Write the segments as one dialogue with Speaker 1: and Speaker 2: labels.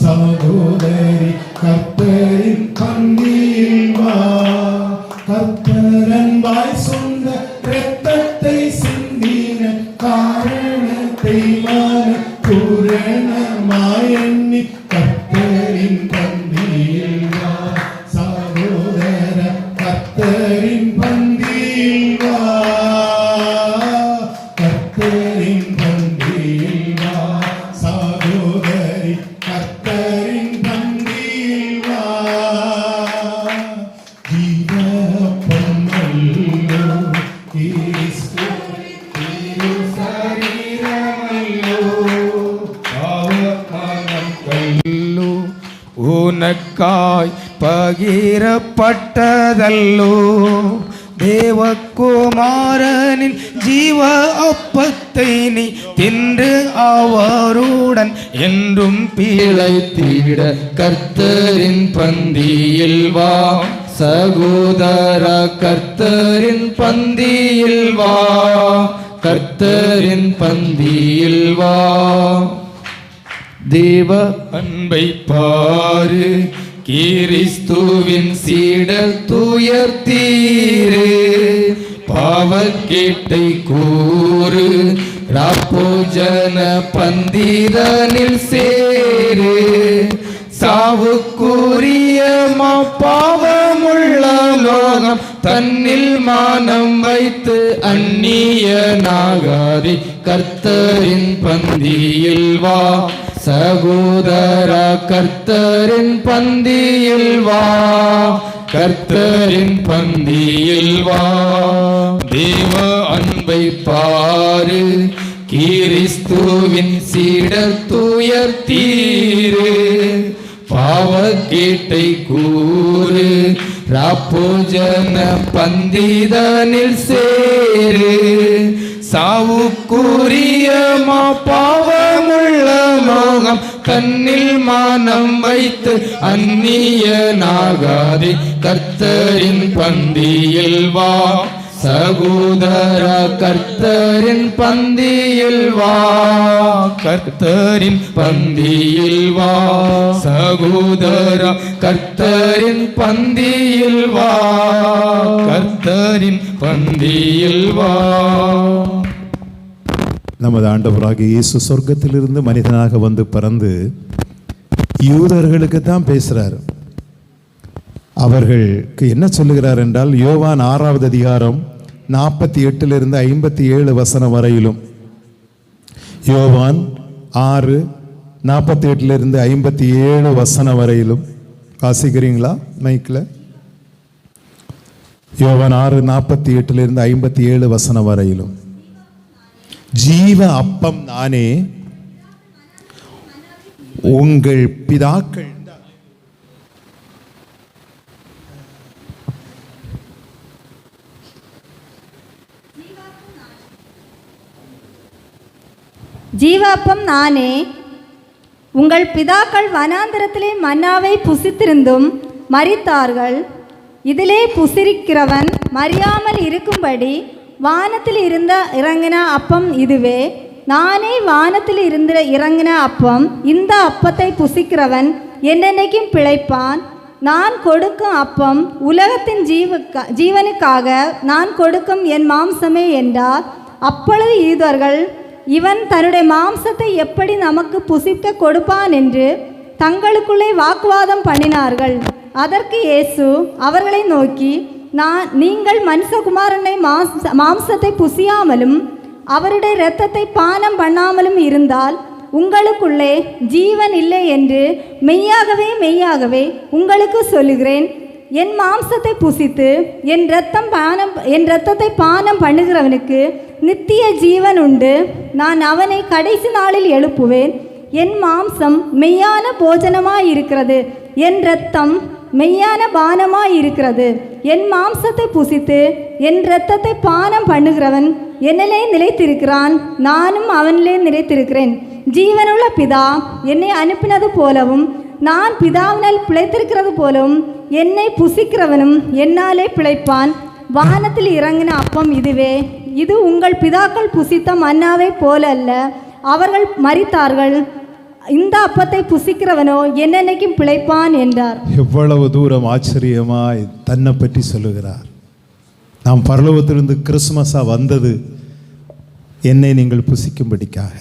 Speaker 1: சகோதரி கர்த்தரின் பந்தியில் வா கர்த்தரன்பாய் சொந்த இரத்தத்தை சிந்தின
Speaker 2: பகிரப்பட்டதல்லோ. தேவகுமாரனின் ஜீவ அப்பத்தை நீ தின்று அவருடன் என்றும் பிழைத்திட கர்த்தரின் பந்தியில் வா. சகோதர கர்த்தரின் பந்தியில் வா. கர்த்தரின் பந்தியில் வா. தேவ அன்பை பாரு. கிறிஸ்துவின் சீடல் துயர்த்தீரு பாவக்கேட்டை கூறு ராப்போஜன பந்திரனில் சேரு. சாவுக்குரிய மா பாவமுள்ள லோகம் தன்னில் மானம் வைத்து அந்நிய நாகாரி கர்த்தரின் பந்தியில் வா. சகோதர கர்த்தரின் பந்தியில் வா. கர்த்தரின் பந்தியில் வா. தேவ அன்பை பாரு. கீரிஸ்துவின் சீடர் துயர்த்தீரு பாவக்கேட்டை கூறு. ராப்போஜன பந்திதனில் சேரு. சாவுக்குரியமா பாவ லோகம் மோகம் கண்ணில் மானம் வைத்து அந்நியனாகாதே கர்த்தரின் பந்தியில் வா. சகோதர கர்த்தரின் பந்தியில் வா. கர்த்தரின் பந்தியில் வா. சகோதர கர்த்தரின் பந்தியில் வா. கர்த்தரின் பந்தியில் வா.
Speaker 1: நமது ஆண்டவராக இயேசு சொர்க்கத்திலிருந்து மனிதனாக வந்து பிறந்து யூதர்களுக்கு தான் பேசுகிறார் அவர்களுக்கு என்ன சொல்லுகிறார் என்றால் யோவான் ஆறாவது அதிகாரம் நாற்பத்தி எட்டிலிருந்து ஐம்பத்தி ஏழு வசனம் வரையிலும். யோவான் ஆறு நாற்பத்தி எட்டிலிருந்து ஐம்பத்தி ஏழு வசனம் வரையிலும். வாசிக்கிறீங்களா மைக்கில் யோவான் ஆறு நாற்பத்தி எட்டிலிருந்து ஐம்பத்தி ஏழு வசனம் வரையிலும். ஜீவ அப்பம் நானே. உங்கள் பிதாக்கள்
Speaker 3: ஜீவாப்பம் நானே. உங்கள் பிதாக்கள் வனாந்திரத்திலே மன்னாவை புசித்திருந்தும் மறித்தார்கள் இதிலே புசிரிக்கிறவன் மறியாமல் இருக்கும்படி வானத்தில் இருந்த இறங்கின அப்பம் இதுவே. நானே வானத்தில் இருந்த இறங்கின அப்பம் இந்த அப்பத்தை புசிக்கிறவன் என்னென்னைக்கும் பிழைப்பான். நான் கொடுக்கும் அப்பம் உலகத்தின் ஜீவுக்கா ஜீவனுக்காக நான் கொடுக்கும் என் மாம்சமே என்றார். அப்பொழுது யூதர்கள் இவன் தன்னுடைய மாம்சத்தை எப்படி நமக்கு புசிக்க கொடுப்பான் என்று தங்களுக்குள்ளே வாக்குவாதம் பண்ணினார்கள். அதற்கு இயேசு அவர்களை நோக்கி நான் நீங்கள் மனுஷகுமாரனை மாம்ச மாம்சத்தை புசியாமலும் அவருடைய இரத்தத்தை பானம் பண்ணாமலும் இருந்தால் உங்களுக்குள்ளே ஜீவன் இல்லை என்று மெய்யாகவே மெய்யாகவே உங்களுக்கு சொல்லுகிறேன். என் மாம்சத்தை புசித்து என் இரத்தம் பானம் என் இரத்தத்தை பானம் பண்ணுகிறவனுக்கு நித்திய ஜீவன் உண்டு. நான் அவனை கடைசி நாளில் எழுப்புவேன். என் மாம்சம் மெய்யான போஜனமாய் இருக்கிறது என் இரத்தம் மெய்யான பானமாய் இருக்கிறது என் மாம்சத்தை புசித்து என் இரத்தத்தை பானம் பண்ணுகிறவன் என்னிலே நிலைத்திருக்கிறான். நானும் அவனிலே நிலைத்திருக்கிறேன். ஜீவனுள்ள பிதா என்னை அனுப்பினது போலவும் நான் பிதாவினால் பிழைத்திருக்கிறது போலவும் என்னை புசிக்கிறவனும் என்னாலே பிழைப்பான். வானத்தில் இறங்கின அப்பம் இதுவே. இது உங்கள் பிதாக்கள் புசித்த மன்னாவை போல அல்ல அவர்கள் மறித்தார்கள் இந்த அப்பத்தை புசிக்கிறவனோ என்னென்னைக்கும் பிழைப்பான் என்றார்.
Speaker 1: எவ்வளவு தூரம் ஆச்சரியமாய் தன்னை பற்றி சொல்லுகிறார். நாம் பரலோகத்திலிருந்து கிறிஸ்மஸாக வந்தது என்னை நீங்கள் புசிக்கும்படிக்காக.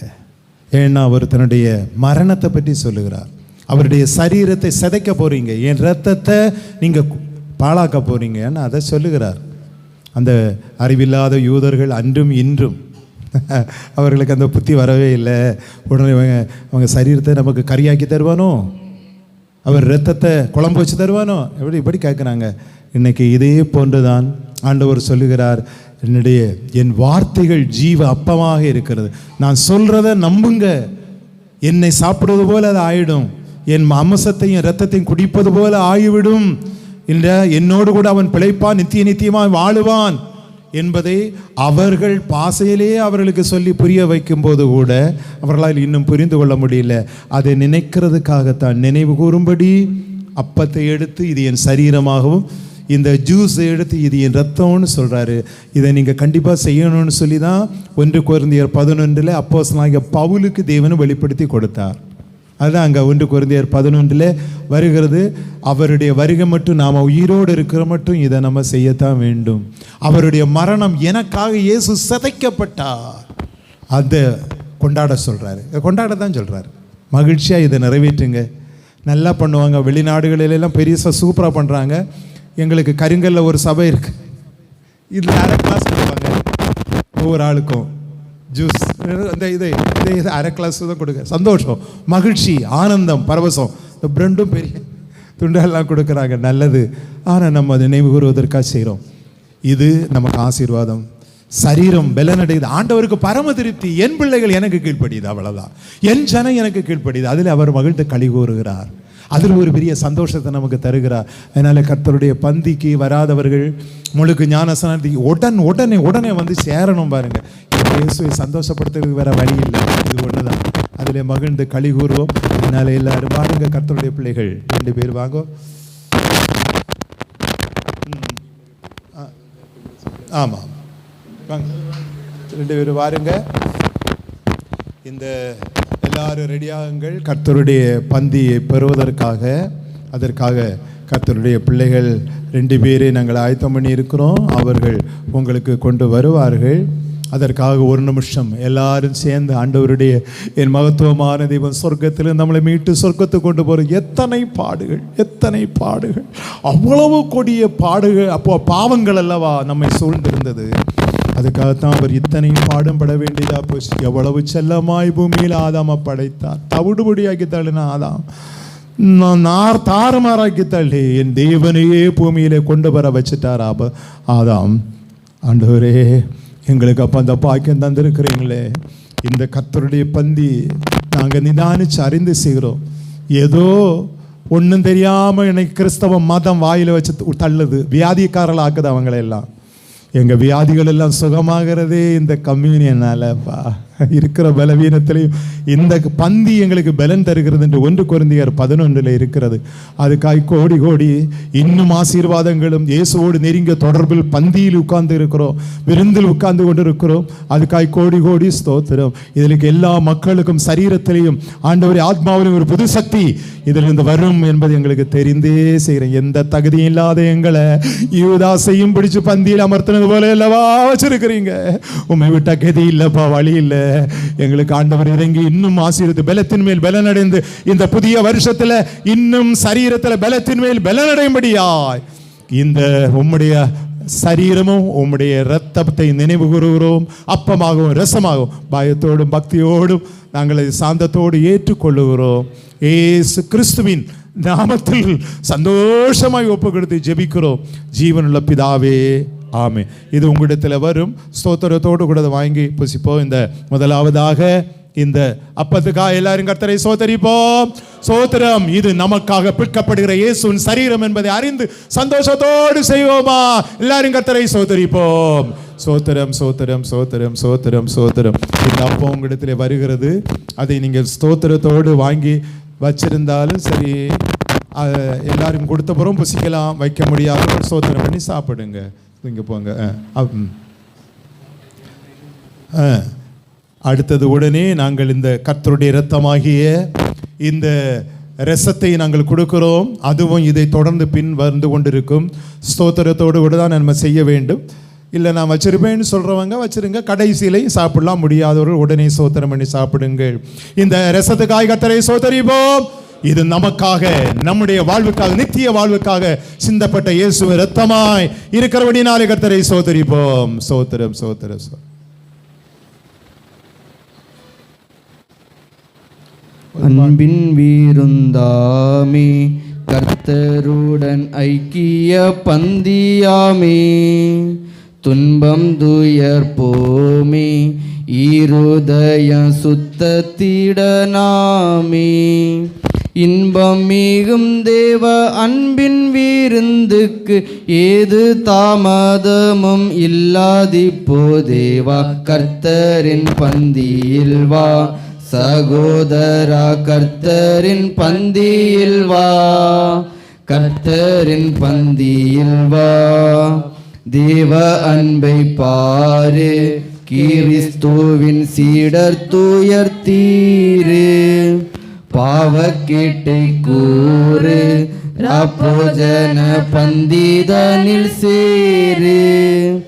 Speaker 1: ஏன்னா அவர் தன்னுடைய மரணத்தை பற்றி சொல்லுகிறார். அவருடைய சரீரத்தை சிதைக்க போகிறீங்க என் ரத்தத்தை நீங்கள் பாழாக்க போகிறீங்கன்னு அதை சொல்லுகிறார். அந்த அறிவில்லாத யூதர்கள் அன்றும் இன்றும் அவர்களுக்கு அந்த புத்தி வரவே இல்லை. உடனே அவங்க அவங்க சரீரத்தை நமக்கு கரியாக்கி தருவானோ? அவர் ரத்தத்தை குழம்பு வச்சு தருவானோ? எப்படி இப்படி கேட்குறாங்க இன்னைக்கு இதே போன்று தான் ஆண்டவர் சொல்லுகிறார். என்னுடைய என் வார்த்தைகள் ஜீவ அப்பமாக இருக்கிறது. நான் சொல்கிறத நம்புங்க. என்னை சாப்பிடுவது போல் அது ஆயிடும். என் அம்சத்தையும் ரத்தத்தையும் குடிப்பது போல ஆகிவிடும். என்ற என்னோடு கூட அவன் பிழைப்பான் நித்திய நித்தியமாக வாழுவான். என்பதை அவர்கள் பாசையிலே அவர்களுக்கு சொல்லி புரிய வைக்கும்போது கூட அவர்களால் இன்னும் புரிந்து கொள்ள முடியல. அதை நினைக்கிறதுக்காகத்தான் நினைவு கூறும்படி அப்பத்தை எடுத்து இது என் சரீரமாகவும் இந்த ஜூஸை எடுத்து இது என் ரத்தம்னு சொல்கிறாரு இதை நீங்கள் கண்டிப்பாக செய்யணும்னு சொல்லி தான் ஒன்று குழந்தையர் பதினொன்றில் அப்போஸ் பவுலுக்கு தேவன் வெளிப்படுத்தி கொடுத்தார். அதுதான் அங்கே ஒன்று குருந்தியர் பதினொன்றில் வருகிறது. அவருடைய வருகை மட்டும் நாம் உயிரோடு இருக்கிற மட்டும் இதை நம்ம செய்யத்தான் வேண்டும். அவருடைய மரணம் எனக்காக இயேசு சிதைக்கப்பட்டார். அதை கொண்டாட சொல்கிறாரு கொண்டாட தான் சொல்கிறாரு மகிழ்ச்சியாக இதை நிறைவேற்றுங்க. நல்லா பண்ணுவாங்க. வெளிநாடுகளிலெல்லாம் பெரிய சூப்பராக பண்ணுறாங்க எங்களுக்கு கருங்கல்ல ஒரு சபை இருக்குது இதில் அரை கிளாஸ் கொடுப்பாங்க. ஒவ்வொரு ஆளுக்கும். ஜூஸ். அந்த இது இதே இது அரை கிளாஸ் தான் கொடுக்க சந்தோஷம் மகிழ்ச்சி ஆனந்தம் பரவசம். இந்த பிரெண்டும் பெரிய துண்டெல்லாம் கொடுக்குறாங்க நல்லது. ஆனால் நம்ம அதை நினைவு கூறுவதற்காக செய்கிறோம் இது நமக்கு ஆசீர்வாதம். சரீரம் பலனடையுது. ஆண்டவருக்கு பரம திருப்தி. என் பிள்ளைகள் எனக்கு கீழ்ப்படியுது அவ்வளோதான் என் ஜனம் எனக்கு கீழ்ப்படியுது. அதில் அவர் மகிழ்ந்து களி கூறுகிறார். அதில் ஒரு பெரிய சந்தோஷத்தை நமக்கு தருகிறார். அதனால் கர்த்தருடைய பந்திக்கு வராதவர்கள் முழுக்கு ஞானசனத்துக்கு உடன் உடனே உடனே வந்து சேரணும் பாருங்கள் இயேசுவை சந்தோஷப்படுத்துறதுக்கு வேறு வழி இல்லை. இது தான் அதில் மகிழ்ந்து களி கூறுவோம். அதனால் எல்லாரும் வாருங்க கர்த்தருடைய பிள்ளைகள். ரெண்டு பேர் வாங்கோ. ஆ. ஆமாம் ரெண்டு பேர் வாருங்க. இந்த எல்லாரும் ரெடியாகுங்கள் கர்த்தருடைய பந்தியை பெறுவதற்காக அதற்காக கர்த்தருடைய பிள்ளைகள் ரெண்டு பேரை நாங்கள் ஆயத்தம் பண்ணி இருக்கிறோம் அவர்கள் உங்களுக்கு கொண்டு வருவார்கள். அதற்காக ஒரு நிமிஷம் எல்லாரும் சேர்ந்து ஆண்டவருடைய என் மகத்துவமான தெய்வம் சொர்க்கத்தில் நம்மளை மீட்டு சொர்க்கத்துக்கு கொண்டு போகிற எத்தனை பாடுகள் எத்தனை பாடுகள். அவ்வளவு கொடிய பாடுகள் அப்போ பாவங்கள் அல்லவா நம்மை சூழ்ந்திருந்தது. அதுக்காகத்தான் அவர் இத்தனை பாடம் பட வேண்டியதா போச்சு. எவ்வளவு செல்லமாய் பூமியில் ஆதாம படைத்தார். தவிடுபடியாக்கி தள்ளின ஆதாம். நான் நார் தாறுமாறாக்கி தள்ளி என் தேவனையே பூமியிலே கொண்டு வர வச்சுட்டார் ஆப ஆதாம். ஆண்டவரே எங்களுக்கு அப்போ அந்த பாக்கியம் தந்திருக்கிறீங்களே. இந்த கத்தருடைய பந்தி நாங்கள் நிதானிச்சு அறிந்து செய்கிறோம். ஏதோ ஒன்றும் தெரியாமல் எனக்கு கிறிஸ்தவ மதம் வாயில் வச்சு தள்ளுது. வியாதிக்காரர்கள் ஆக்குது அவங்களெல்லாம். எங்கள் வியாதிகள் எல்லாம் சுகமாகிறதே இந்த கம்யூனியனாலப்பா. இருக்கிற பலவீனத்திலையும் இந்த பந்தி எங்களுக்கு பலன் தருகிறது என்று ஒன்று குழந்தையர் பதினொன்றில் இருக்கிறது. அதுக்காய் கோடி கோடி இன்னும் ஆசீர்வாதங்களும் இயேசுவோடு நெருங்கிய தொடர்பில் பந்தியில் உட்கார்ந்து இருக்கிறோம் விருந்தில் உட்கார்ந்து கொண்டு இருக்கிறோம் அதுக்காக கோடி கோடி ஸ்தோத்திரம். இதில் எல்லா மக்களுக்கும் சரீரத்திலையும் ஆண்டவர் ஆத்மாவிலும் ஒரு புது சக்தி இதிலிருந்து வரும் என்பது எங்களுக்கு தெரிந்தே செய்கிறேன். எந்த தகுதியும் இல்லாத எங்களை யூதாசையும் பிடிச்சு பந்தியில் அமர்த்தினது போல அல்லவா வச்சிருக்கிறீங்க? உண்மை விட்ட கதி இல்லைப்பா வழி இல்லை. எங்களுக்கு ஆண்டவர் இறங்கி இன்னும் ஆசீர்வத்து பலத்தின் மேல் பலனடைந்து இந்த புதிய வருஷத்துல இன்னும் சரீரத்துல பலத்தின் மேல் பலனடையும்படியாய் இந்த உம்முடைய சரீரமும் உம்முடைய இரத்தத்தை நினைவு கூறுகிறோம். அப்பமாகவும் ரசமாகவும் பயத்தோடும் பக்தியோடும் நாங்கள் சாந்தத்தோடு ஏற்றுக்கொள்ளுகிறோம். ஏசு கிறிஸ்துவின் நாமத்தில் சந்தோஷமாய் ஒப்பு கொடுத்து ஜெபிக்கிறோம். ஜீவனுள்ள பிதாவே ஆமே இது உங்களிடத்தில் வரும். ஸ்தோத்திரத்தோடு கூட அதை வாங்கி புசிப்போம். இந்த முதலாவதாக இந்த அப்பத்துக்காக எல்லாரும் கர்த்தரை சோதரிப்போம் சோத்திரம் இது நமக்காக பிற்கப்படுகிற இயேசுவின் சரீரம் என்பதை அறிந்து சந்தோஷத்தோடு செய்வோமா? எல்லாரும் கர்த்தரை சோதரிப்போம் சோத்திரம் சோத்திரம் சோத்திரம் சோத்திரம் சோத்திரம் இந்த அப்போ உங்களிடத்தில் வருகிறது. அதை நீங்கள் ஸ்தோத்திரத்தோடு வாங்கி வச்சிருந்தாலும் சரி எல்லாரும் கொடுத்த புறம் புசிக்கலாம் வைக்க முடியாத சோத்திரம் பண்ணி சாப்பிடுங்க. இங்கே போங்க. அடுத்தது உடனே நாங்கள் இந்த கத்தருடைய இரத்தமாகிய இந்த ரசத்தை நாங்கள் கொடுக்கிறோம். அதுவும் இதை தொடர்ந்து பின் வந்து கொண்டிருக்கும். ஸ்தோத்திரத்தோடு கூட தான் நம்ம செய்ய வேண்டும். இல்லை நான் வச்சிருப்பேன்னு சொல்கிறவங்க வச்சிருங்க. கடைசியிலையும் சாப்பிடலாம். முடியாதவர்கள் உடனே சோத்திரம் பண்ணி சாப்பிடுங்கள். இந்த ரசத்துக்காய் கத்தரை சோதரிப்போம் இது நமக்காக நம்முடைய வாழ்வுக்காக நித்திய வாழ்வுக்காக சிந்தப்பட்ட இயேசு ரத்தமாய் இருக்கிறபடினாலே கர்த்தரை சோதரிப்போம். சோத்திரம் சோத்திரம் சோ
Speaker 2: அன்பின் வீருந்தாமே கர்த்தருடன் ஐக்கிய பந்தியாமே துன்பம் துயர் போமே ஈருதய சுத்தத்திடனாமே. இன்பம் மிகும் தேவ அன்பின் வீருந்துக்கு ஏது தாமதமும் இல்லாதிப்போ தேவா கர்த்தரின் பந்தியில் வா. சகோதரா கர்த்தரின் பந்தியில் வா. கர்த்தரின் பந்தியில் வா. தேவ அன்பை பாரு. கிறிஸ்துவின் சீடர் துயர்த்தீரு. பாவக்கேட்டை கூறு ராப்போஜன பந்திதனில் சேரு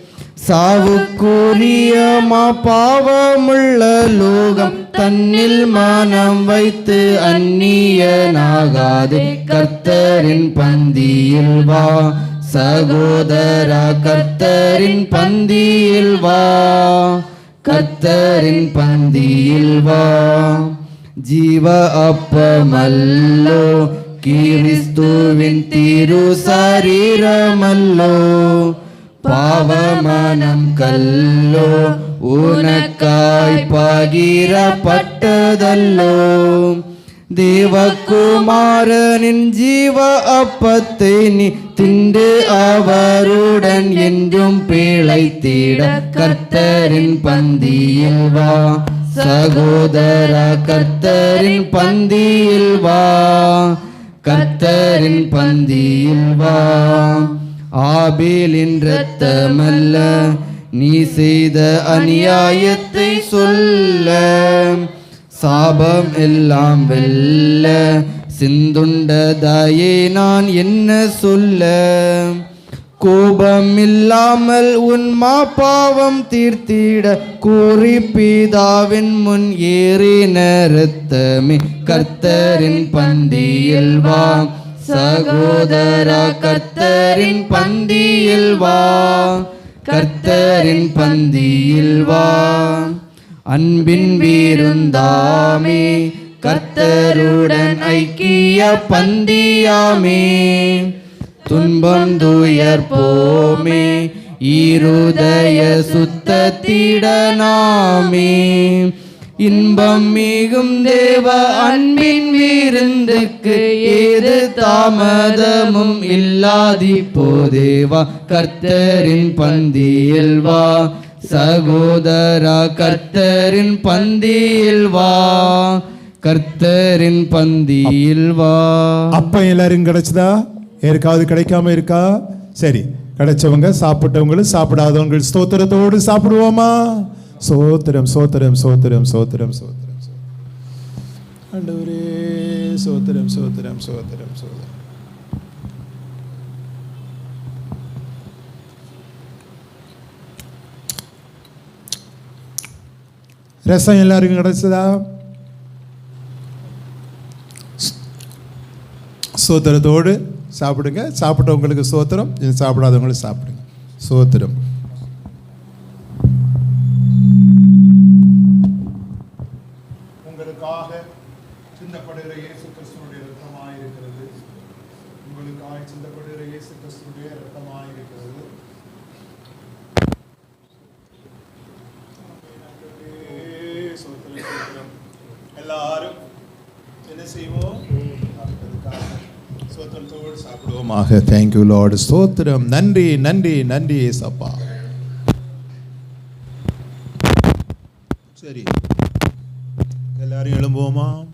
Speaker 2: சாவுக்குரியமா பாவமுள்ள லோகம் தன்னில் மானம் வைத்து அந்நியனாகாதே. கர்த்தரின் பந்தியில் வா சகோதரா கர்த்தரின் பந்தியில் வா. கர்த்தரின் பந்தியில் வா. ஜீவ அப்பமல்லோ கிறிஸ்துவின் திரு சரீரமல்லோ பாவமனம் கல்லோ உனக்காய் பகிரப்பட்டதல்லோ தேவகுமாரனின் ஜீவ அப்பத்தை நீ திண்டு அவருடன் என்றும் பிழைத்திட கர்த்தரின் பந்தியில் வா சகோதர கர்த்தரின் பந்தியில் வா. கர்த்தரின் பந்தியில் வா. ஆபேலின் இரத்தமல்ல நீ செய்த அநியாயத்தை சொல்ல. சாபம் எல்லாம் வெல்ல சிந்துண்டதாயே நான் என்ன சொல்ல? கோபம் இல்லாமல் உன் மாப்பாவம் தீர்த்திட கூறி பீதாவின் முன் ஏறின ரத்தமே கர்த்தரின் பந்தியில் வா. சகோதரா கர்த்தரின் பந்தியில் வா. கர்த்தரின் பந்தியில் வா. அன்பின் வீருந்தாமே. கர்த்தருடன் ஐக்கிய பந்தியாமே. துன்பம் துயர் போமே ஈருதய சுத்தத்திடனாமே. இன்பம் மிகும் தேவ அன்பின் விருந்துக்கு ஏது தாமதமும் இல்லாதி போதேவா கர்த்தரின் பந்தியில் வா சகோதரா கர்த்தரின் பந்தியில் வா. கர்த்தரின் பந்தியில் வா.
Speaker 1: அப்ப எல்லாரும் கிடைச்சதா? யாருக்காவது கிடைக்காம இருக்கா? சரி கிடைச்சவங்க சாப்பிட்டவங்களும் சாப்பிடாதவங்க ஸ்தோத்திரத்தோடு சாப்பிடுவோமா? சோத்திரம் சோத்திரம் சோத்திரம் சோத்திரம் சோத்திரம் ஆண்டவரே சோத்திரம் சோத்திரம் சோத்திரம் சோத்திரம் ரசம் எல்லாருக்கும் கிடைச்சதா? சோத்திரத்தோடு சாப்பிடுங்க. சாப்பிட்டவங்களுக்கு சோத்திரம். இது சாப்பிடாதவங்களுக்கு சாப்பிடுங்க. சோத்திரம் சோத்திரம். எல்லாரும் என்ன செய்வோம்? சோத்திரத்தோடு சாப்பிடுவோமாக. தேங்க்யூ லார்டு ஸ்தோத்திரம். நன்றி நன்றி நன்றி ஏசப்பா. சரி. எல்லாரும் எழும்புவோமா?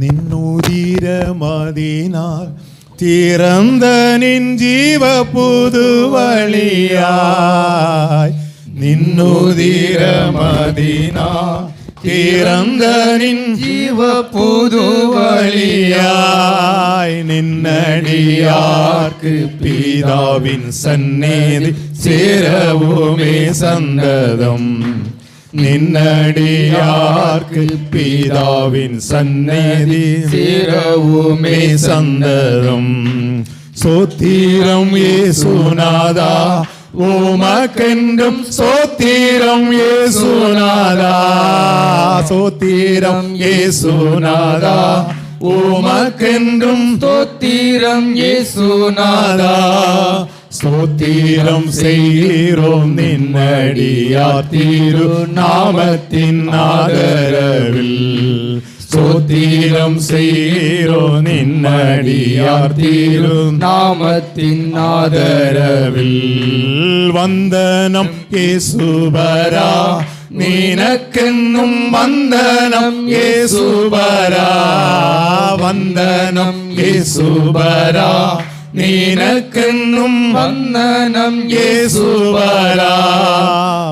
Speaker 1: நின்னுதீரமதினால் திறந்த நின் ஜீவ புது வழியாய் நின்னுதீரமதினால்
Speaker 2: ஜீவ புது
Speaker 1: வழியாய் நின்னடியார்க்கு பீதாவின் சந்நிதி சேரவுமே சந்ததம். நின்னடியார்க்கு பீதாவின் சந்நிதி சேரவுமே சந்ததம். சோத்திரம் ஏசுநாதா உமக்கென்றும் சோத்திரம் ஏசுநாதா சோத்திரம் ஏசுநாதா உமக்கென்றும்
Speaker 2: ஸ்தோத்திரம்
Speaker 1: ஏசுநாதா ஸ்தோத்திரம் செய்கிறோம் நின்னடியா திரு நாமத்தின் ஆதரவில். ஸ்தோத்திரம் செய்கிறோம் நின்னடியார் திரு
Speaker 2: நாமத்தின்
Speaker 1: ஆதரவில் வந்தனம் இயேசுபரா. நீனக்கென்னும் வந்தனம் இயேசுபரா. வந்தனம் இயேசுபரா. നിനക്കെന്നും
Speaker 2: വന്ദനം
Speaker 1: യേശുവര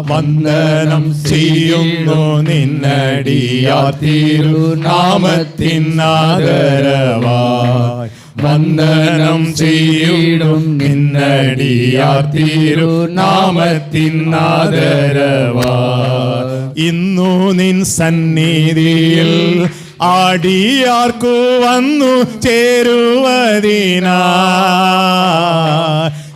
Speaker 1: വന്ദനം ചെയ്യുന്നു നിന്നടിയാ തിരുനാമത്തിനാദരവായി വന്ദനം ചെയ്യിടും നിന്നടിയാ തിരുനാമത്തിനാദരവാ ഇന്നു നിൻ സന്നിധിയിൽ ആടിയാർക്കു വന്നു ചേരുവതിനാ.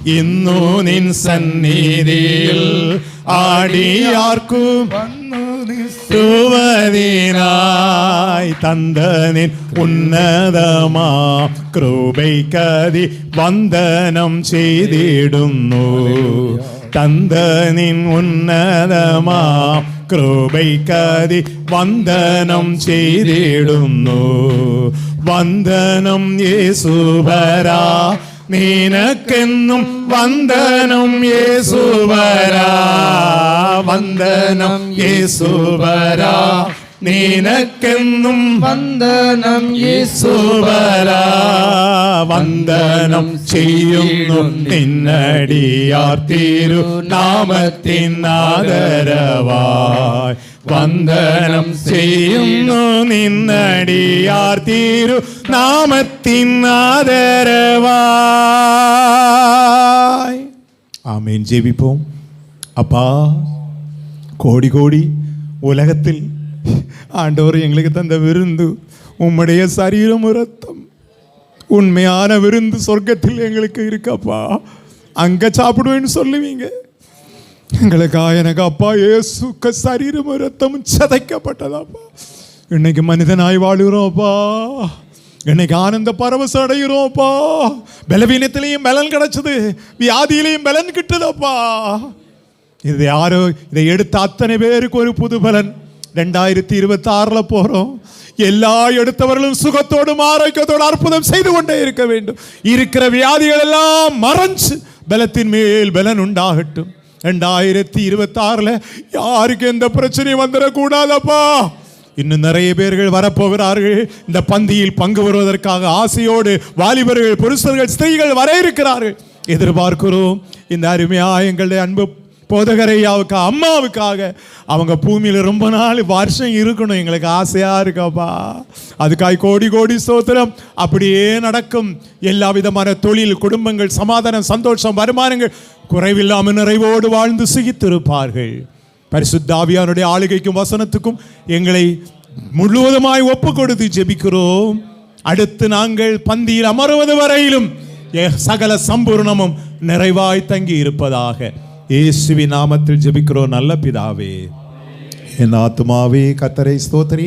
Speaker 1: ഇന്നു നിൻ സന്നിധിയിൽ ആടിയാർക്കു വന്നു നിസ്തുവതിനായി തന്തനിൻ ഉന്നതമാ കൃപൈക്കതി വന്ദനം ചെയ്തിടുന്നു. തന്തനിൻ ഉന്നതമാ കൃപൈക്കതി വന്ദനം ചെയ്തിടുന്നു. വന്ദനം യേസുവരാ നിനക്കെന്നും വന്ദനം യേസുവരാ വന്ദനം യേസുവരാ നിനക്കെന്നും
Speaker 2: വന്ദനം
Speaker 1: യേശുവര വന്ദനം ചെയ്യുന്നു നിന്നടിയാർ തിരു നാമത്തിനാദരവായി വന്ദനം ചെയ്യുന്നു നിന്നടിയാർ തിരു നാമത്തിനാദരവായി ആമേൻ. ജപിപ്പോം. അപ്പാ കോടി കോടി ഉലകത്തിൽ ஆண்டவர் எங்களுக்கு தந்த விருந்து உம்முடைய சரீரம் ரத்தம் உண்மையான விருந்து சொர்க்கத்தில் எங்களுக்கு இருக்கப்பா. அங்கே சாப்பிடுவேன்னு சொல்லுவீங்க. எங்களுக்கா எனக்கு அப்பா ஏசுக்க சரீரம் ரத்தம் சதைக்கப்பட்டதாப்பா. இன்னைக்கு மனிதனாய் வாழுகிறோம்ப்பா. இன்னைக்கு ஆனந்த பரவசம் அடைகிறோம்ப்பா. பலவீனத்திலையும் பலன் கிடைச்சது. வியாதியிலையும் பலன் கிட்டதப்பா. இது யாரோ இதை எடுத்த அத்தனை பேருக்கு ஒரு புது பலன் ரெண்டாயிரத்தி இருபத்தி ஆறுல போறோம். எல்லா எடுத்தவர்களும் சுகத்தோடும் ஆரோக்கியத்தோடு அற்புதம் செய்து கொண்டே இருக்க வேண்டும். இருக்கிற வியாதிகள் எல்லாம் மறைஞ்சு பலத்தின் மேல் பலன் உண்டாகட்டும். ரெண்டாயிரத்தி இருபத்தி ஆறுல யாருக்கு எந்த பிரச்சனையும் வந்துடக்கூடாதப்பா. இன்னும் நிறைய பேர்கள் வரப்போகிறார்கள். இந்த பந்தியில் பங்கு வருவதற்காக ஆசையோடு வாலிபர்கள் புருஷர்கள் ஸ்திரீகள் வர இருக்கிறார்கள். எதிர்பார்க்கிறோம். இந்த அருமையா எங்களுடைய அன்பு போதகரையாவுக்கு அம்மாவுக்காக. அவங்க பூமியில் ரொம்ப நாள் வருஷம் இருக்கணும். எங்களுக்கு ஆசையாக இருக்கப்பா. அதுக்காய் கோடி கோடி சோத்திரம் அப்படியே நடக்கும். எல்லா விதமான தொழில் குடும்பங்கள் சமாதானம் சந்தோஷம் வருமானங்கள் குறைவில்லாமல் நிறைவோடு வாழ்ந்து சிகித்திருப்பார்கள். பரிசுத்தாவியானுடைய ஆளுகைக்கும் வசனத்துக்கும் எங்களை முழுவதுமாய் ஒப்பு கொடுத்து ஜெபிக்கிறோம். அடுத்து நாங்கள் பந்தியில் அமருவது வரையிலும் சகல சம்பூர்ணமும் நிறைவாய் தங்கி இருப்பதாக இயேசுவி நாமத்தில் ஜெபிக்கிறோம். நல்ல பிதாவே என் ஆத்துமாவே கத்தரை ஸ்தோத்திரி.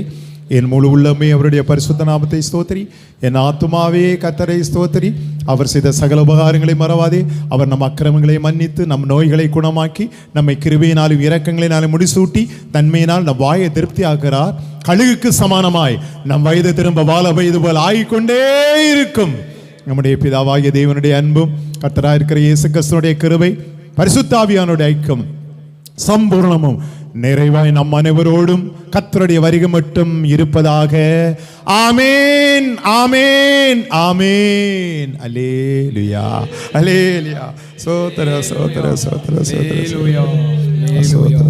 Speaker 1: என் முழு உள்ளமே அவருடைய பரிசுத்த நாமத்தை ஸ்தோத்திரி. என் ஆத்துமாவே கத்தரை ஸ்தோத்திரி. அவர் செய்த சகல உபகாரங்களை மறவாதே. அவர் நம் அக்கிரமங்களை மன்னித்து நம் நோய்களை குணமாக்கி நம்மை கிருபையினாலும் இரக்கங்களினாலும் முடிசூட்டி தன்மையினால் நம் வாயை திருப்தி ஆக்குறார் கழுகுக்கு சமானமாய் நம் வயது திரும்ப வாழ வயது போல் ஆகிக்கொண்டே இருக்கும். நம்முடைய பிதாவாகிய தேவனுடைய அன்பும் கத்தரா இருக்கிற இயேசு கிறிஸ்துனுடைய கிருபை பரிசுத்தாவியானுடைய ஐக்கம் சம்பூர்ணமும் நிறைவாய் நம் அனைவரோடும் கத்தருடைய வருகை மட்டும் இருப்பதாக ஆமேன் ஆமேன் ஆமேன் அலேலுயா அலேலுயா சோதர சோதர சோதர சோதர சோதர